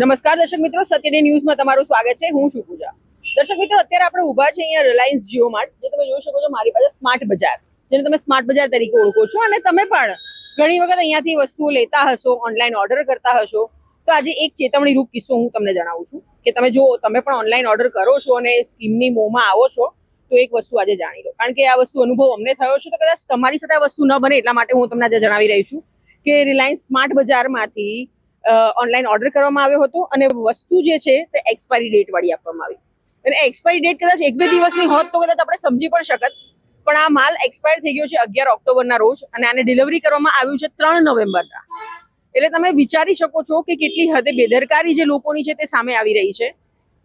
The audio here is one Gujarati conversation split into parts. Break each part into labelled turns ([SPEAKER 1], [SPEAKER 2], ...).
[SPEAKER 1] નમસ્કાર દર્શક મિત્રો સત્યડે ન્યૂઝમાં તમારું સ્વાગત છે. હું છું પૂજા. દર્શક મિત્રો, અત્યારે આપણે ઊભા છે અહીંયા રિલાયન્સ જીઓ માર્ટ, જે તમે જોઈ શકો છો મારી પાસે સ્માર્ટ બજાર, જેને તમે સ્માર્ટ બજાર તરીકે ઓળખો છો. અને તમે પણ ઘણી વખત અહીંયાથી વસ્તુઓ લેતા હશો, ઓનલાઈન ઓર્ડર કરતા હશો. તો આજે એક ચેતવણી રૂપ કિસ્સો હું તમને જણાવું છું કે તમે જો તમે પણ ઓનલાઈન ઓર્ડર કરો છો અને સ્કીમની મોંમાં આવો છો, તો એક વસ્તુ આજે જાણી લો. કારણ કે આ વસ્તુ અનુભવ અમને થયો છે, તો કદાચ તમારી સાથે આ વસ્તુ ન બને એટલા માટે હું તમને આજે જણાવી રહી છું કે રિલાયન્સ સ્માર્ટ બજારમાંથી ઓનલાઈન ઓર્ડર કરવામાં આવ્યો હતો અને વસ્તુ જે છે તે એક્સપાયરી ડેટ વાળી આપવામાં આવી. અને એક્સપાયરી ડેટ કદાચ એક બે દિવસની હોત તો કદાચ આપણે સમજી પણ શકત. પણ આ માલ એક્સપાયર થઈ ગયો છે અગિયાર ઓક્ટોબરના રોજ અને આને ડિલિવરી કરવામાં આવ્યું છે ત્રણ નવેમ્બરના. એટલે તમે વિચારી શકો છો કે કેટલી હદે બેદરકારી જે લોકોની છે તે સામે આવી રહી છે.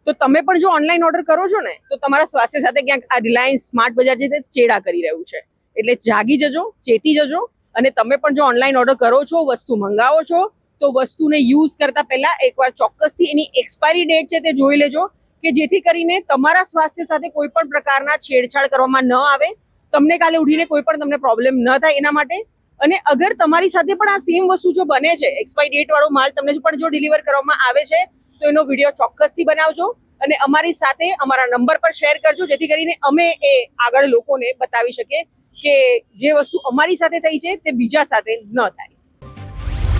[SPEAKER 1] તો તમે પણ જો ઓનલાઈન ઓર્ડર કરો છો ને, તો તમારા સ્વાસ્થ્ય સાથે ક્યાંક આ રિલાયન્સ સ્માર્ટ બજાર છે તે ચેડા કરી રહ્યું છે. એટલે જાગી જજો, ચેતી જજો અને તમે પણ જો ઓનલાઈન ઓર્ડર કરો છો, વસ્તુ મંગાવો છો તો વસ્તુને યુઝ કરતા પહેલા એકવાર ચોક્કસથી એની એક્સપાયરી ડેટ છે તે જોઈ લેજો કે જેથી કરીને તમારા સ્વાસ્થ્ય સાથે કોઈ પણ પ્રકારના છેડછાડ કરવામાં ન આવે. તમને કાલે ઉઠીને કોઈ પણ તમને પ્રોબ્લેમ ન થાય એના માટે. અને અગર તમારી સાથે પણ આ સેમ વસ્તુ જો બને છે એક્સપાયરી ડેટ વાળો માલ તમને પણ જો ડિલિવર કરવામાં આવે છે, તો એનો વીડિયો ચોક્કસથી બનાવજો. અને અમારી સાથે અમારા નંબર પર શેર કરજો, જેથી કરીને અમે એ આગળ લોકોને બતાવી શકીએ કે જે વસ્તુ અમારી સાથે થઈ છે તે બીજા સાથે ન થાય.